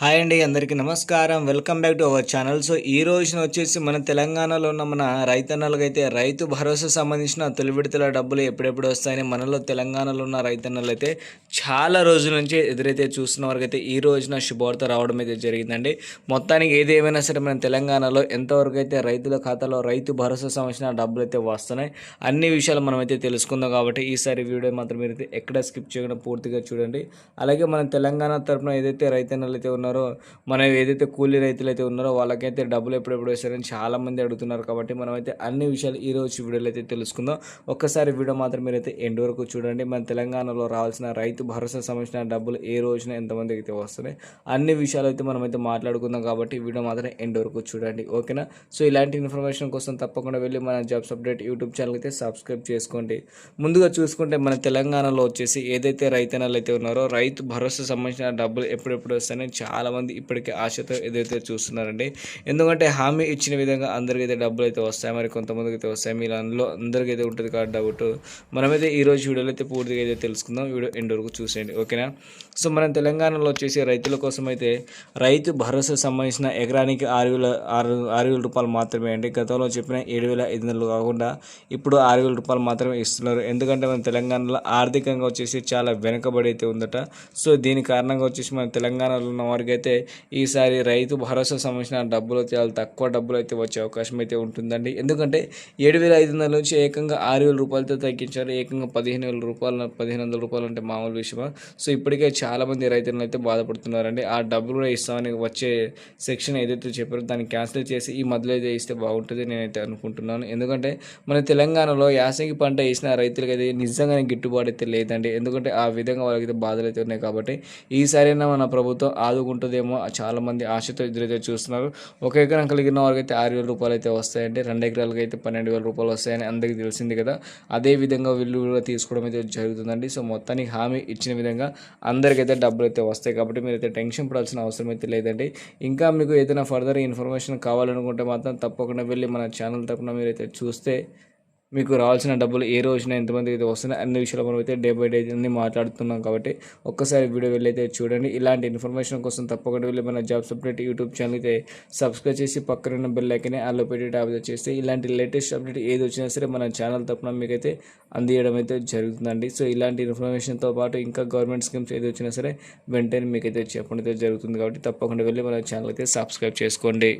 Hi అండి అందరికీ నమస్కారం. Welcome back to our channel. So ఈ రోజున వచ్చేసి మన తెలంగాణలో ఉన్న మన రైతన్నలకు అయితే రైతు భరోసా సంబంధించిన తొలి విడతల డబ్బులు ఎప్పుడెప్పుడు వస్తాయని మనలో తెలంగాణలో ఉన్న రైతన్నలు అయితే చాలా రోజుల నుంచి ఎదురైతే చూస్తున్న వారికైతే ఈ రోజున శుభవార్త రావడం అయితే జరిగిందండి. మొత్తానికి ఏదేమైనా సరే మన తెలంగాణలో ఎంతవరకు అయితే రైతుల ఖాతాలో రైతు భరోసా సంబంధించిన డబ్బులు అయితే వస్తున్నాయి అన్ని విషయాలు మనమైతే తెలుసుకుందాం కాబట్టి ఈసారి వీడియో మాత్రం మీరు అయితే ఎక్కడ స్కిప్ చేయకుండా పూర్తిగా చూడండి. అలాగే మన తెలంగాణ తరపున ఏదైతే రైతన్నలు అయితే ఉన్నారో మన ఏదైతే కూలీ రైతులు అయితే ఉన్నారో వాళ్ళకైతే డబ్బులు ఎప్పుడెప్పుడు వేస్తారని చాలామంది అడుగుతున్నారు కాబట్టి మనమైతే అన్ని విషయాలు ఈ రోజు వీడియోలో అయితే తెలుసుకుందాం. ఒక్కసారి వీడియో మాత్రం మీరైతే ఎండ్ వరకు చూడండి. మన తెలంగాణలో రావాల్సిన రైతు భరోసా సంబంధించిన డబ్బులు ఏ రోజున ఎంతమందికి అయితే వస్తున్నాయి అన్ని విషయాలు అయితే మనమైతే మాట్లాడుకుందాం కాబట్టి వీడియో మాత్రం ఎండ్ వరకు చూడండి. ఓకేనా? సో ఇలాంటి ఇన్ఫర్మేషన్ కోసం తప్పకుండా వెళ్ళి మన జాబ్స్ అప్డేట్ యూట్యూబ్ ఛానల్ అయితే సబ్స్క్రైబ్ చేసుకోండి. ముందుగా చూసుకుంటే మన తెలంగాణలో వచ్చేసి ఏదైతే రైతన్నలు అయితే ఉన్నారో రైతు భరోసా సంబంధించిన డబ్బులు ఎప్పుడెప్పుడు వస్తాయని చాలా చాలామంది ఇప్పటికే ఆశతో ఏదైతే చూస్తున్నారండి. ఎందుకంటే హామీ ఇచ్చిన విధంగా అందరికైతే డబ్బులు అయితే వస్తాయి. మరి కొంతమందికి అయితే వస్తాయి. మీరు అందులో అందరికైతే ఉంటుంది కాబట్టి డౌట్? మనమైతే ఈ రోజు వీడియోలో అయితే పూర్తిగా అయితే తెలుసుకుందాం. వీడియో ఎండ్ వరకు చూసేయండి. ఓకేనా? సో మనం తెలంగాణలో వచ్చేసి రైతుల కోసం అయితే రైతు భరోసా సంబంధించిన ఎకరానికి ఆరు వేల ఆరు ఆరు వేల రూపాయలు మాత్రమే అండి. గతంలో చెప్పిన ఏడు వేల ఐదు వందలు కాకుండా ఇప్పుడు ఆరు వేల రూపాయలు మాత్రమే ఇస్తున్నారు. ఎందుకంటే మన తెలంగాణలో ఆర్థికంగా వచ్చేసి చాలా వెనుకబడి అయితే ఉందట. సో దీని కారణంగా వచ్చేసి మన తెలంగాణలో ఉన్న వారికి అయితే ఈసారి రైతు భరోసా సంబంధించిన డబ్బులు చాలా తక్కువ డబ్బులు అయితే వచ్చే అవకాశం అయితే ఉంటుందండి. ఎందుకంటే ఏడు వేల ఐదు వందల నుంచి ఏకంగా ఆరు వేల రూపాయలతో తగ్గించారు. ఏకంగా పదిహేను వేల రూపాయలు పదిహేను వందల రూపాయలు అంటే మామూలు విషయమా? సో ఇప్పటికే చాలామంది రైతులను అయితే బాధపడుతున్నారండి. ఆ డబ్బులు కూడా ఇస్తామని వచ్చే సెక్షన్ ఏదైతే చెప్పారో దాన్ని క్యాన్సిల్ చేసి ఈ మధ్యలో అయితే ఇస్తే బాగుంటుంది నేనైతే అనుకుంటున్నాను. ఎందుకంటే మన తెలంగాణలో యాసంగి పంట వేసిన రైతులకి అయితే నిజంగానే గిట్టుబాటు అయితే లేదండి. ఎందుకంటే ఆ విధంగా వాళ్ళకైతే బాధలు అయితే ఉన్నాయి కాబట్టి ఈసారైనా మన ప్రభుత్వం ఆదుకుంటుంది చాలా మంది ఆశతో ఎదురైతే చూస్తున్నారు. ఒక ఎకరం కలిగిన వారికి అయితే ఆరు వేల రూపాయలు అయితే వస్తాయంటే రెండు ఎకరాలకి అయితే పన్నెండు వేల రూపాయలు వస్తాయని అందరికీ తెలిసింది కదా. అదే విధంగా వీళ్ళు కూడా తీసుకోవడం అయితే జరుగుతుందండి. సో మొత్తానికి హామీ ఇచ్చిన విధంగా అందరికైతే డబ్బులు అయితే వస్తాయి కాబట్టి మీరు అయితే టెన్షన్ పడాల్సిన అవసరం అయితే లేదండి. ఇంకా మీకు ఏదైనా ఫర్దర్ ఇన్ఫర్మేషన్ కావాలనుకుంటే మాత్రం తప్పకుండా వెళ్ళి మన ఛానల్ తరపున మీరైతే చూస్తే మీకు రావాల్సిన డబ్బులు ఏ రోజున ఎంతమంది అయితే వస్తున్నాయి అన్ని విషయాలు మనం అయితే డే బై డే అన్ని మాట్లాడుతున్నాం కాబట్టి ఒక్కసారి వీడియో వెళ్ళి అయితే చూడండి. ఇలాంటి ఇన్ఫర్మేషన్ కోసం తప్పకుండా వెళ్ళి మన జాబ్ అప్డేట్ యూట్యూబ్ ఛానల్ అయితే సబ్స్క్రైబ్ చేసి పక్కన ఉన్న బెల్ ఐకనే ఆలో పెట్టి ట్యాబ్ చేస్తే ఇలాంటి లేటెస్ట్ అప్డేట్ ఏది వచ్చినా సరే మన ఛానల్ తప్పున మీకైతే అందియడం అయితే జరుగుతుందండి. సో ఇలాంటి ఇన్ఫర్మేషన్తో పాటు ఇంకా గవర్నమెంట్ స్కీమ్స్ ఏది వచ్చినా సరే వెంటనే మీకైతే చెప్పడం అయితే జరుగుతుంది కాబట్టి తప్పకుండా వెళ్ళి మన ఛానల్ అయితే సబ్స్క్రైబ్ చేసుకోండి.